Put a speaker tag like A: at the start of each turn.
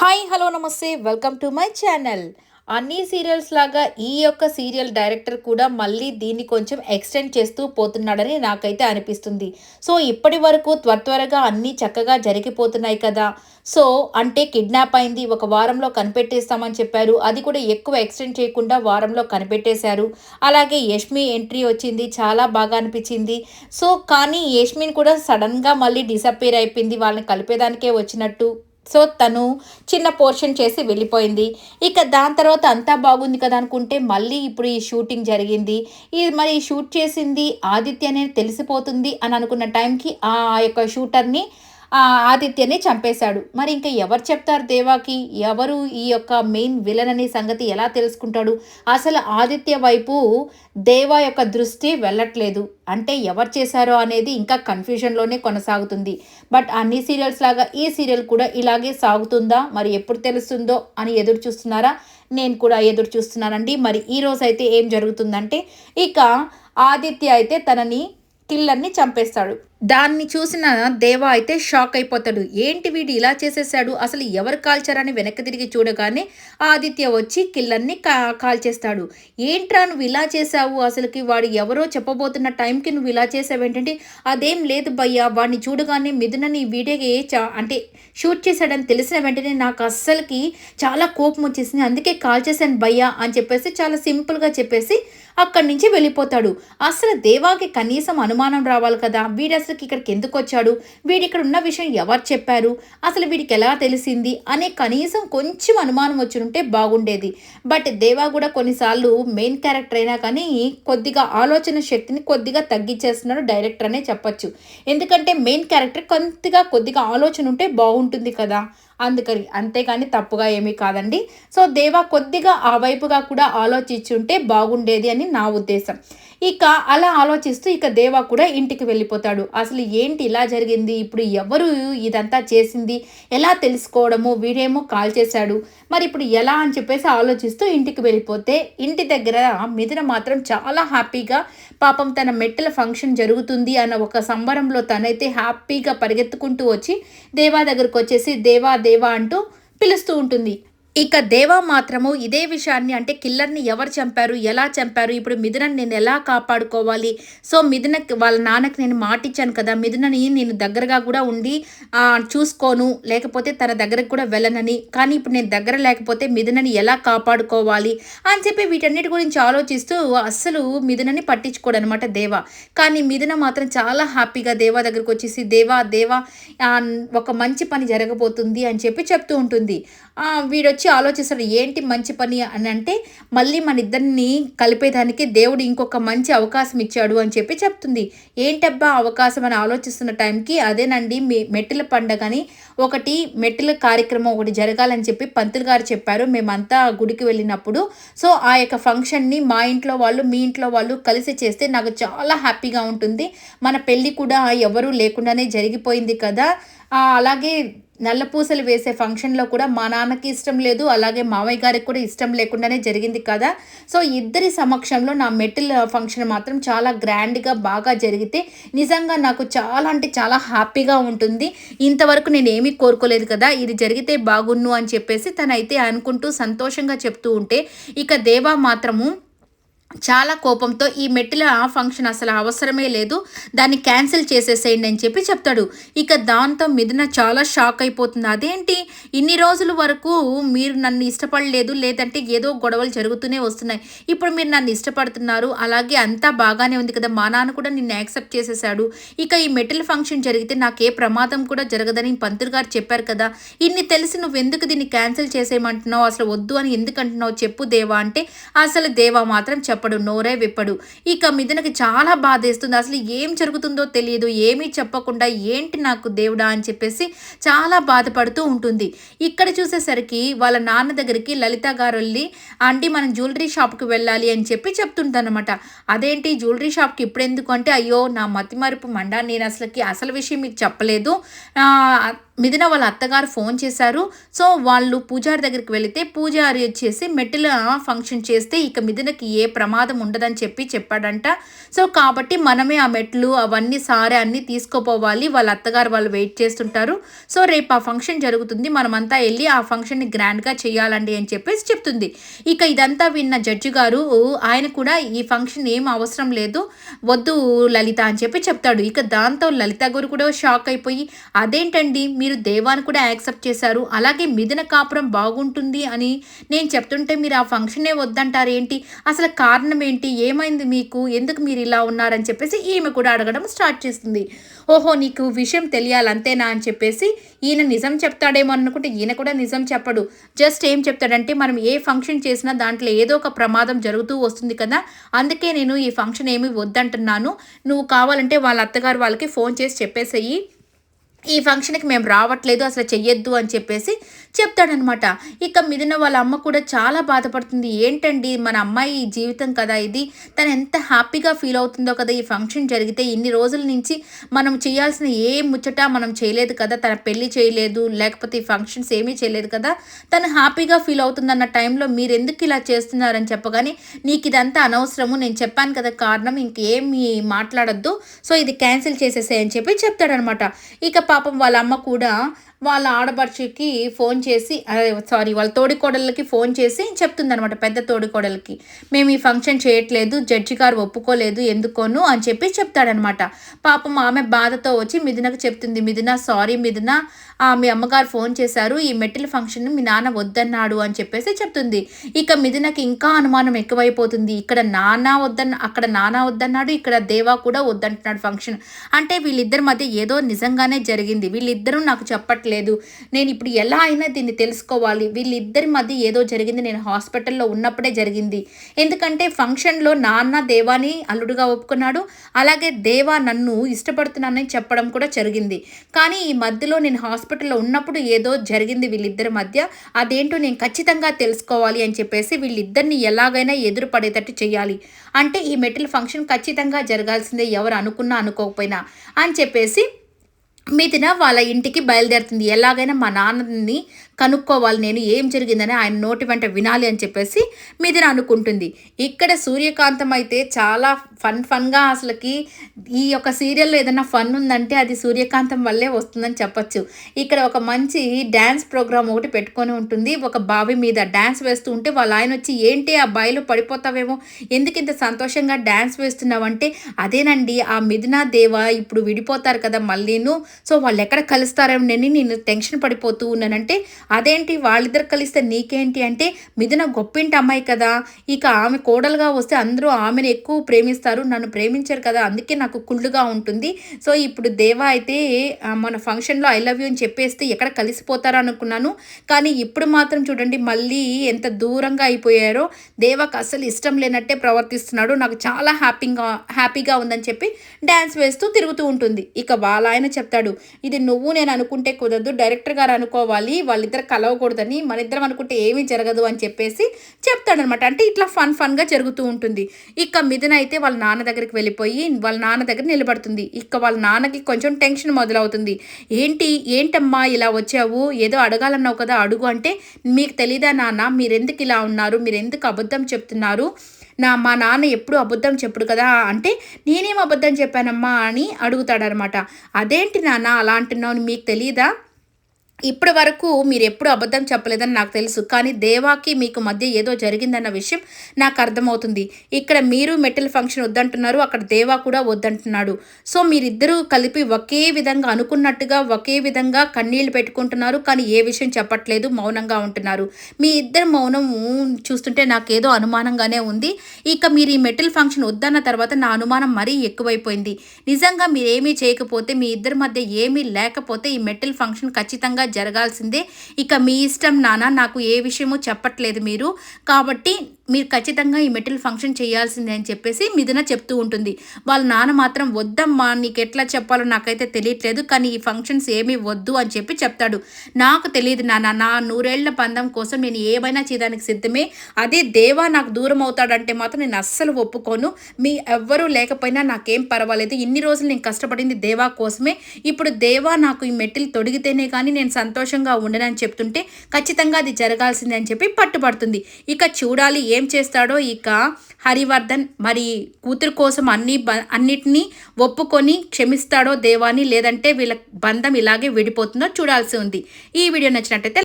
A: Hi hello నమస్తే welcome to my channel. అన్ని serials లాగా ఈ యొక్క సీరియల్ డైరెక్టర్ కూడా మళ్ళీ దీన్ని కొంచెం ఎక్స్టెండ్ చేస్తూ పోతున్నాడని నాకైతే అనిపిస్తుంది. సో ఇప్పటి వరకు త్వర త్వరగా అన్నీ చక్కగా జరిగిపోతున్నాయి కదా. సో అంటే కిడ్నాప్ అయింది ఒక వారంలో కనిపెట్టేస్తామని చెప్పారు. అది కూడా ఎక్కువ ఎక్స్టెండ్ చేయకుండా వారంలో కనిపెట్టేశారు. అలాగే యష్మి ఎంట్రీ వచ్చింది చాలా బాగా అనిపించింది. సో కానీ యష్మిని కూడా సడన్గా మళ్ళీ డిసప్పేర్ అయిపోయింది వాళ్ళని కలిపేదానికే వచ్చినట్టు. సో తను చిన్న పోర్షన్ చేసి వెళ్ళిపోయింది. ఇక దాని తర్వాత అంతా బాగుంది కదా అనుకుంటే మళ్ళీ ఇప్పుడు ఈ షూటింగ్ జరిగింది. ఈ మరి షూట్ చేసింది ఆదిత్య అనేది తెలిసిపోతుంది అని అనుకున్న టైంకి ఆ యొక్క షూటర్ని ఆదిత్యని చంపేశాడు. మరి ఇంకా ఎవరు చెప్తారు దేవాకి? ఎవరు ఈ యొక్క మెయిన్ విలన్ అనే సంగతి ఎలా తెలుసుకుంటాడు? అసలు ఆదిత్య వైపు దేవా యొక్క దృష్టి వెళ్ళట్లేదు. అంటే ఎవరు చేశారో అనేది ఇంకా కన్ఫ్యూజన్లోనే కొనసాగుతుంది. బట్ అన్ని సీరియల్స్ లాగా ఈ సీరియల్ కూడా ఇలాగే సాగుతుందా? మరి ఎప్పుడు తెలుస్తుందో అని ఎదురు చూస్తున్నారా? నేను కూడా ఎదురు చూస్తున్నానండి. మరి ఈ రోజు అయితే ఏం జరుగుతుందంటే ఇక ఆదిత్య అయితే తనని కిల్లర్ని చంపేస్తాడు. దాన్ని చూసిన దేవా అయితే షాక్ అయిపోతాడు. ఏంటి వీడు ఇలా చేసేసాడు? అసలు ఎవరు కాల్చారని వెనక్కి తిరిగి చూడగానే ఆదిత్య వచ్చి కిల్లర్ని కా కాల్చేస్తాడు. ఏంట్రా నువ్వు ఇలా చేసావు అసలుకి వాడు ఎవరో చెప్పబోతున్న టైంకి నువ్వు ఇలా చేసావు ఏంటంటే అదేం లేదు భయ్యా వాడిని చూడగానే మిథునని వీడియోకి చా అంటే షూట్ చేశాడని తెలిసిన వెంటనే నాకు అస్సలకి చాలా కోపం వచ్చేసింది. అందుకే కాల్ చేశాను భయ్యా అని చెప్పేసి చాలా సింపుల్గా చెప్పేసి అక్కడి నుంచి వెళ్ళిపోతాడు. అసలు దేవాకి కనీసం అనుమానం రావాలి కదా? వీడు అసలు ఇక్కడికి ఎందుకు వచ్చాడు? వీడిక్కడ ఉన్న విషయం ఎవరు చెప్పారు? అసలు వీడికి ఎలా తెలిసింది? అనే కనీసం కొంచెం అనుమానం వచ్చి ఉంటే బాగుండేది. బట్ దేవా కూడా కొన్నిసార్లు మెయిన్ క్యారెక్టర్ అయినా కానీ కొద్దిగా ఆలోచన శక్తిని కొద్దిగా తగ్గించేస్తున్నాడు డైరెక్టర్ అనే చెప్పచ్చు. ఎందుకంటే మెయిన్ క్యారెక్టర్ కొద్దిగా కొద్దిగా ఆలోచన ఉంటే బాగుంటుంది కదా. అందుకని అంతేగాని తప్పుగా ఏమీ కాదండి. సో దేవా కొద్దిగా ఆ వైపుగా కూడా ఆలోచించుంటే బాగుండేది అని నా ఉద్దేశం. ఇక అలా ఆలోచిస్తూ ఇక దేవా కూడా ఇంటికి వెళ్ళిపోతాడు. అసలు ఏంటి ఇలా జరిగింది? ఇప్పుడు ఎవరు ఇదంతా చేసింది? ఎలా తెలుసుకోవడము? వీడేమో కాల్ చేశాడు. మరి ఇప్పుడు ఎలా అని చెప్పేసి ఆలోచిస్తూ ఇంటికి వెళ్ళిపోతే ఇంటి దగ్గర మిథున మాత్రం చాలా హ్యాపీగా పాపం తన మెట్టల ఫంక్షన్ జరుగుతుంది అన్న ఒక సంబరంలో తనైతే హ్యాపీగా పరిగెత్తుకుంటూ వచ్చి దేవా దగ్గరకు వచ్చేసి దేవా దేవా అంటూ పిలుస్తూ ఉంటుంది. ఇక దేవా మాత్రము ఇదే విషయాన్ని అంటే కిల్లర్ని ఎవరు చంపారు ఎలా చంపారు ఇప్పుడు మిథునని నేను ఎలా కాపాడుకోవాలి? సో మిథున వాళ్ళ నాన్నకి నేను మాటిచ్చాను కదా మిథునని నేను దగ్గరగా కూడా ఉండి చూసుకోను లేకపోతే తన దగ్గరకు కూడా వెళ్ళనని కానీ ఇప్పుడు నేను దగ్గర లేకపోతే మిథునని ఎలా కాపాడుకోవాలి? అని చెప్పి వీటన్నిటి గురించి ఆలోచిస్తూ అస్సలు మిథునని పట్టించుకోడు అనమాట దేవా. కానీ మిథున మాత్రం చాలా హ్యాపీగా దేవా దగ్గరకు వచ్చేసి దేవా దేవా ఒక మంచి పని జరగబోతుంది అని చెప్పి చెప్తూ ఉంటుంది. వీడొచ్చి ఆలోచిస్తాడు ఏంటి మంచి పని? అని అంటే మళ్ళీ మన ఇద్దరిని కలిపేదానికి దేవుడు ఇంకొక మంచి అవకాశం ఇచ్చాడు అని చెప్పి చెప్తుంది. ఏంటబ్బా అవకాశం? అని ఆలోచిస్తున్న టైంకి అదేనండి మీ మెట్టిల పండగని ఒకటి మెట్టిల కార్యక్రమం ఒకటి జరగాలని చెప్పి పంతులు గారు చెప్పారు. మేమంతా గుడికి వెళ్ళినప్పుడు సో ఆ యొక్క ఫంక్షన్ని మా ఇంట్లో వాళ్ళు మీ ఇంట్లో వాళ్ళు కలిసి చేస్తే నాకు చాలా హ్యాపీగా ఉంటుంది. మన పెళ్ళి కూడా ఎవరూ లేకుండానే జరిగిపోయింది కదా. అలాగే నల్లపూసలు వేసే ఫంక్షన్లో కూడా మా నాన్నకి ఇష్టం లేదు అలాగే మామయ్య గారికి కూడా ఇష్టం లేకుండానే జరిగింది కదా. సో ఇద్దరి సమక్షంలో నా మెటిల్ ఫంక్షన్ మాత్రం చాలా గ్రాండ్గా బాగా జరిగితే నిజంగా నాకు చాలా అంటే చాలా హ్యాపీగా ఉంటుంది. ఇంతవరకు నేను ఏమీ కోరుకోలేదు కదా ఇది జరిగితే బాగున్ను అని చెప్పేసి తనైతే అనుకుంటూ సంతోషంగా చెప్తూ ఉంటే ఇక దేవా మాత్రము చాలా కోపంతో ఈ మెట్టిల ఫంక్షన్ అసలు అవసరమే లేదు దాన్ని క్యాన్సిల్ చేసేసేయండి అని చెప్పి చెప్తాడు. ఇక దాంతో మిథున చాలా షాక్ అయిపోతుంది. అదేంటి? ఇన్ని రోజుల వరకు మీరు నన్ను ఇష్టపడలేదు లేదంటే ఏదో గొడవలు జరుగుతూనే వస్తున్నాయి. ఇప్పుడు మీరు నన్ను ఇష్టపడుతున్నారు అలాగే అంతా బాగానే ఉంది కదా మా నాన్న కూడా నిన్ను యాక్సెప్ట్ చేసేసాడు ఇక ఈ మెటిల్ ఫంక్షన్ జరిగితే నాకు ఏ ప్రమాదం కూడా జరగదని పంతులు గారు చెప్పారు కదా. ఇన్ని తెలిసి నువ్వు ఎందుకు దీన్ని క్యాన్సిల్ చేసేయమంటున్నావు? అసలు వద్దు అని ఎందుకు అంటున్నావు? చెప్పు దేవా అంటే అసలు దేవా మాత్రం చెప్పడు నోరే విప్పడు. ఇక మిథునకి చాలా బాధేస్తుంది. అసలు ఏం జరుగుతుందో తెలియదు ఏమీ చెప్పకుండా ఏంటి నాకు దేవుడా అని చెప్పేసి చాలా బాధపడుతూ ఉంటుంది. ఇక్కడ చూసేసరికి వాళ్ళ నాన్న దగ్గరికి లలిత గారు వెళ్ళి ఆంటీ మనం జ్యువెలరీ షాప్కి వెళ్ళాలి అని చెప్పి చెప్తుంటానమాట అదేంటి? జ్యువెలరీ షాప్కి ఇప్పుడు ఎందుకు అంటే అయ్యో నా మతిమరుపు మండా. నేను అసలుకి అసలు విషయం మీకు చెప్పలేదు. మిథున వాళ్ళ అత్తగారు ఫోన్ చేశారు. సో వాళ్ళు పూజారి దగ్గరికి వెళితే పూజారి వచ్చేసి మెట్టిల ఫంక్షన్ చేస్తే ఇక మిథునకి ఏ ప్రమాదం ఉండదని చెప్పి చెప్పాడంట. సో కాబట్టి మనమే ఆ మెట్లు అవన్నీ సారే అన్నీ తీసుకోపోవాలి. వాళ్ళ అత్తగారు వాళ్ళు వెయిట్ చేస్తుంటారు. సో రేపు ఆ ఫంక్షన్ జరుగుతుంది. మనమంతా వెళ్ళి ఆ ఫంక్షన్ని గ్రాండ్గా చేయాలండి అని చెప్పేసి చెప్తుంది. ఇక ఇదంతా విన్న జడ్జి గారు ఆయన కూడా ఈ ఫంక్షన్ ఏం అవసరం లేదు. వద్దు లలిత అని చెప్పి చెప్తాడు. ఇక దాంతో లలిత గారు కూడా షాక్ అయిపోయి అదేంటండి? మీ మీరు దేవాన్ని కూడా యాక్సెప్ట్ చేశారు. అలాగే మిథున కాపురం బాగుంటుంది అని నేను చెప్తుంటే మీరు ఆ ఫంక్షనే వద్దంటారు ఏంటి? అసలు కారణం ఏంటి? ఏమైంది మీకు? ఎందుకు మీరు ఇలా ఉన్నారని చెప్పేసి ఈమె కూడా అడగడం స్టార్ట్ చేస్తుంది ఓహో నీకు విషయం తెలియాలి అంతేనా అని చెప్పేసి ఈయన నిజం చెప్తాడేమో అనుకుంటే ఈయన కూడా నిజం చెప్పడు. జస్ట్ ఏం చెప్తాడంటే మనం ఏ ఫంక్షన్ చేసినా దాంట్లో ఏదో ఒక ప్రమాదం జరుగుతూ వస్తుంది కదా అందుకే నేను ఈ ఫంక్షన్ ఏమి వద్దంటున్నాను. నువ్వు కావాలంటే వాళ్ళ అత్తగారు వాళ్ళకి ఫోన్ చేసి చెప్పేసేయి. ఈ ఫంక్షన్కి మేము రావట్లేదు అసలు చెయ్యొద్దు అని చెప్పేసి చెప్తాడనమాట. ఇక మిదిన వాళ్ళ అమ్మ కూడా చాలా బాధపడుతుంది. ఏంటండి మన అమ్మాయి జీవితం కదా ఇది? తను ఎంత హ్యాపీగా ఫీల్ అవుతుందో కదా ఈ ఫంక్షన్ జరిగితే ఇన్ని రోజుల నుంచి మనం చేయాల్సిన ఏ ముచ్చట మనం చేయలేదు కదా? తన పెళ్ళి చేయలేదు లేకపోతే ఈ ఫంక్షన్స్ ఏమీ చేయలేదు కదా? తను హ్యాపీగా ఫీల్ అవుతుందన్న టైంలో మీరు ఎందుకు ఇలా చేస్తున్నారని చెప్పగానే నీకు ఇదంతా అనవసరము నేను చెప్పాను కదా కారణం ఇంకేమి మాట్లాడొద్దు సో ఇది క్యాన్సిల్ చేసేసే అని చెప్పి చెప్తాడనమాట. ఇక పాపం వాళ్ళ అమ్మ కూడా వాళ్ళ ఆడపడుచుకి ఫోన్ చేసి సారీ వాళ్ళ తోడికోడళ్ళకి ఫోన్ చేసి చెప్తుందనమాట పెద్ద తోడికోడలకి మేము ఈ ఫంక్షన్ చేయట్లేదు జడ్జి గారు ఒప్పుకోలేదు ఎందుకోను? అని చెప్పి చెప్తాడనమాట పాపం ఆమె బాధతో వచ్చి మిథునకు చెప్తుంది మిథున సారీ మిథున మీ అమ్మగారు ఫోన్ చేశారు ఈ మెట్టిల ఫంక్షన్ మీ నాన్న వద్దన్నాడు అని చెప్పేసి చెప్తుంది. ఇక మిథునకి ఇంకా అనుమానం ఎక్కువైపోతుంది. ఇక్కడ నాన్న వద్దన్న అక్కడ నాన్న వద్దన్నాడు ఇక్కడ దేవా కూడా వద్దంటున్నాడు ఫంక్షన్. అంటే వీళ్ళిద్దరి మధ్య ఏదో నిజంగానే జరిగింది. వీళ్ళిద్దరూ నాకు చెప్పట్లేదు. నేను ఇప్పుడు ఎలా అయినా దీన్ని తెలుసుకోవాలి. వీళ్ళిద్దరి మధ్య ఏదో జరిగింది. నేను హాస్పిటల్లో ఉన్నప్పుడే జరిగింది. ఎందుకంటే ఫంక్షన్లో నాన్న దేవాని అల్లుడుగా ఒప్పుకున్నాడు. అలాగే దేవా నన్ను ఇష్టపడుతున్నానని చెప్పడం కూడా జరిగింది. కానీ ఈ మధ్యలో నేను హాస్పిటల్లో ఉన్నప్పుడు ఏదో జరిగింది వీళ్ళిద్దరి మధ్య. అదేంటో నేను ఖచ్చితంగా తెలుసుకోవాలి అని చెప్పేసి వీళ్ళిద్దరిని ఎలాగైనా ఎదురు పడేటట్టు చేయాలి. అంటే ఈ మెటల్ ఫంక్షన్ ఖచ్చితంగా జరగాల్సిందే ఎవరు అనుకున్నా అనుకోకపోయినా అని చెప్పేసి మిథున వాళ్ళ ఇంటికి బయలుదేరుతుంది. ఎలాగైనా మా నాన్నని కనుక్కోవాలి. నేను ఏం జరిగిందని ఆయన నోటి వెంట వినాలి అని చెప్పేసి మిథున అనుకుంటుంది. ఇక్కడ సూర్యకాంతం అయితే చాలా ఫన్ ఫన్గా అసలుకి ఈ యొక్క సీరియల్లో ఏదైనా ఫన్ ఉందంటే అది సూర్యకాంతం వల్లే వస్తుందని చెప్పొచ్చు. ఇక్కడ ఒక మంచి డ్యాన్స్ ప్రోగ్రామ్ ఒకటి పెట్టుకొని ఉంటుంది. ఒక బావి మీద డ్యాన్స్ వేస్తూ ఉంటే వాళ్ళ ఆయన వచ్చి ఏంటి ఆ బావిలో పడిపోతావేమో? ఎందుకు ఇంత సంతోషంగా డ్యాన్స్ వేస్తున్నావంటే అదేనండి ఆ మిథునా దేవ ఇప్పుడు విడిపోతారు కదా మళ్ళీను సో వాళ్ళు ఎక్కడ కలుస్తారని నేను టెన్షన్ పడిపోతూ ఉన్నానంటే అదేంటి? వాళ్ళిద్దరు కలిస్తే నీకేంటి? అంటే మిథున గొప్పింటి అమ్మాయి కదా. ఇక ఆమె కోడలుగా వస్తే అందరూ ఆమెను ఎక్కువ ప్రేమిస్తారు. నన్ను ప్రేమించారు కదా. అందుకే నాకు కుళ్ళుగా ఉంటుంది. సో ఇప్పుడు దేవా అయితే మన ఫంక్షన్లో ఐ లవ్ యూ అని చెప్పేస్తే ఎక్కడ కలిసిపోతారా అనుకున్నాను. కానీ ఇప్పుడు మాత్రం చూడండి మళ్ళీ ఎంత దూరంగా అయిపోయారో. దేవాకు అసలు ఇష్టం లేనట్టే ప్రవర్తిస్తున్నాడు. నాకు చాలా హ్యాపీగా హ్యాపీగా ఉందని చెప్పి డ్యాన్స్ వేస్తూ తిరుగుతూ ఉంటుంది. ఇక వాళ్ళ ఆయన చెప్తాడు ఇది నువ్వు నేను అనుకుంటే కుదరదు. డైరెక్టర్ గారు అనుకోవాలి. వాళ్ళిద్దరు కలవకూడదని మన ఇద్దరం అనుకుంటే ఏమీ జరగదు అని చెప్పేసి చెప్తాడనమాట అంటే ఇట్లా ఫన్ ఫన్గా జరుగుతూ ఉంటుంది. ఇక మిథున అయితే వాళ్ళ నాన్న దగ్గరికి వెళ్ళిపోయి వాళ్ళ నాన్న దగ్గర నిలబడుతుంది. ఇక వాళ్ళ నాన్నకి కొంచెం టెన్షన్ మొదలవుతుంది. ఏంటి ఏంటమ్మా ఇలా వచ్చావు? ఏదో అడగాలన్నావు కదా అడుగు అంటే మీకు తెలీదా నాన్న? మీరెందుకు ఇలా ఉన్నారు? మీరు ఎందుకు అబద్ధం చెప్తున్నారు? నా మా నాన్న ఎప్పుడు అబద్ధం చెప్పుడు కదా? అంటే నేనేం అబద్ధం చెప్పానమ్మా అని అడుగుతాడనమాట. అదేంటి నాన్న అలా అంటున్నావు మీకు తెలీదా? ఇప్పటి వరకు మీరు ఎప్పుడు అబద్ధం చెప్పలేదని నాకు తెలుసు. కానీ దేవాకి మీకు మధ్య ఏదో జరిగిందన్న విషయం నాకు అర్థమవుతుంది. ఇక్కడ మీరు మెటల్ ఫంక్షన్ వద్దంటున్నారు అక్కడ దేవా కూడా వద్దంటున్నాడు. సో మీరిద్దరూ కలిపి ఒకే విధంగా అనుకున్నట్టుగా ఒకే విధంగా కన్నీళ్ళు పెట్టుకుంటున్నారు కానీ ఏ విషయం చెప్పట్లేదు మౌనంగా ఉంటున్నారు. మీ ఇద్దరు మౌనం చూస్తుంటే నాకేదో అనుమానంగానే ఉంది. ఇక మీరు ఈ మెటల్ ఫంక్షన్ వద్దన్న తర్వాత నా అనుమానం మరీ ఎక్కువైపోయింది. నిజంగా మీరేమీ చేయకపోతే మీ ఇద్దరి మధ్య ఏమీ లేకపోతే ఈ మెటల్ ఫంక్షన్ ఖచ్చితంగా జరగాల్సిందే. ఇక మీ ఇష్టం నాన్న నాకు ఏ విషయమూ చెప్పట్లేదు మీరు. కాబట్టి మీరు ఖచ్చితంగా ఈ మెట్టెలు ఫంక్షన్ చేయాల్సిందే అని చెప్పేసి మిథున చెప్తూ ఉంటుంది. వాళ్ళ నాన్న మాత్రం వద్దమ్మా నీకు ఎట్లా చెప్పాలో నాకైతే తెలియట్లేదు కానీ ఈ ఫంక్షన్స్ ఏమీ వద్దు అని చెప్పి చెప్తాడు. నాకు తెలియదు నాన్న నా నూరేళ్ళ పందం కోసం నేను ఏమైనా చేయడానికి సిద్ధమే. అదే దేవా నాకు దూరం అవుతాడంటే మాత్రం నేను అస్సలు ఒప్పుకోను. మీ ఎవ్వరూ లేకపోయినా నాకేం పర్వాలేదు. ఇన్ని రోజులు నేను కష్టపడింది దేవా కోసమే. ఇప్పుడు దేవా నాకు ఈ మెటిల్ తొడిగితేనే కానీ నేను సంతోషంగా ఉండనని చెప్తుంటే ఖచ్చితంగా అది జరగాల్సిందే అని చెప్పి పట్టుబడుతుంది. ఇక చూడాలి ఏ ఏం చేస్తాడో ఇక హరివర్ధన్ మరి కూతురు కోసం అన్ని అన్నిటినీ ఒప్పుకొని క్షమిస్తాడో దేవాని లేదంటే వీళ్ళ బంధం ఇలాగే విడిపోతుందో చూడాల్సి ఉంది. ఈ వీడియో నచ్చినట్టయితే